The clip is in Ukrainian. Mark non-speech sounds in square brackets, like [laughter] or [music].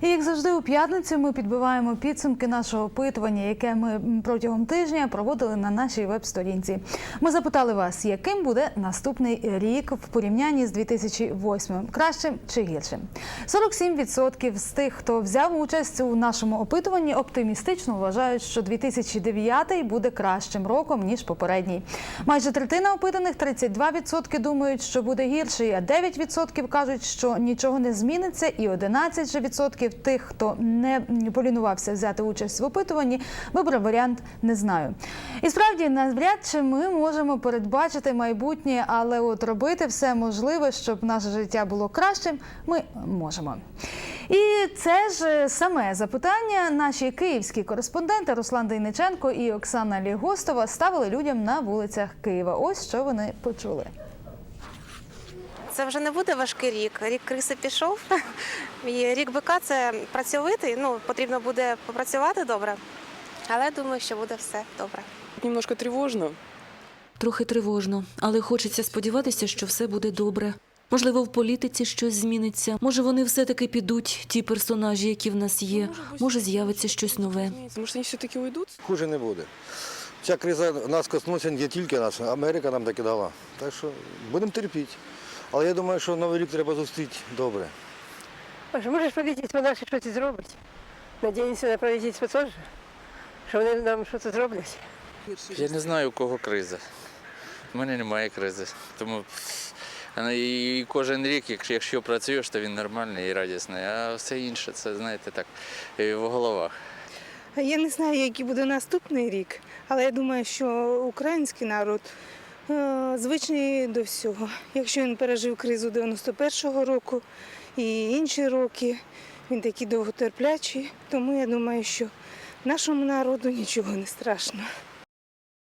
І як завжди, у п'ятницю ми підбиваємо підсумки нашого опитування, яке ми протягом тижня проводили на нашій веб-сторінці. Ми запитали вас, яким буде наступний рік в порівнянні з 2008 – кращим чи гіршим. 47% з тих, хто взяв участь у нашому опитуванні, оптимістично вважають, що 2009 буде кращим роком ніж попередній. Майже третина опитаних 32% думають, що буде гірший, а 9% кажуть, що нічого не зміниться, і 11% же відсотків тих, хто не полінувався взяти участь в опитуванні, вибрав варіант не знаю. І справді навряд чи ми можемо передбачити майбутнє, але от робити все можливе, щоб наше життя було кращим, ми можемо. І це ж саме запитання наші київські кореспонденти Руслан Дейниченко і Оксана Лігостова ставили людям на вулицях Києва. Ось що вони почули. Це вже не буде важкий рік. Рік криси пішов. [laughs] І рік бика це працьовитий. Ну потрібно буде попрацювати добре, але думаю, що буде все добре. Немножко тривожно. Трохи тривожно, але хочеться сподіватися, що все буде добре. Можливо, в політиці щось зміниться. Може, вони все-таки підуть, ті персонажі, які в нас є. Може, з'явиться щось нове. Может, они все-таки уйдут? Хуже не буде. Ця криза нас коснулася не тільки нас, Америка нам таки дала. Так що будемо терпіти. Але я думаю, що новий рік треба зустріти добре. Боже, може ж правительство наше щось зробить. Надіємося на правительство теж, що вони нам щось зроблять. Я не знаю, у кого криза. У мене немає кризи. Тому і кожен рік, якщо, працюєш, то він нормальний і радісний. А все інше, це знаєте так, в головах. Я не знаю, який буде наступний рік, але я думаю, що український народ е, звичний до всього. Якщо він пережив кризу 91-го року і інші роки, він такий довготерплячий, тому я думаю, що нашому народу нічого не страшно.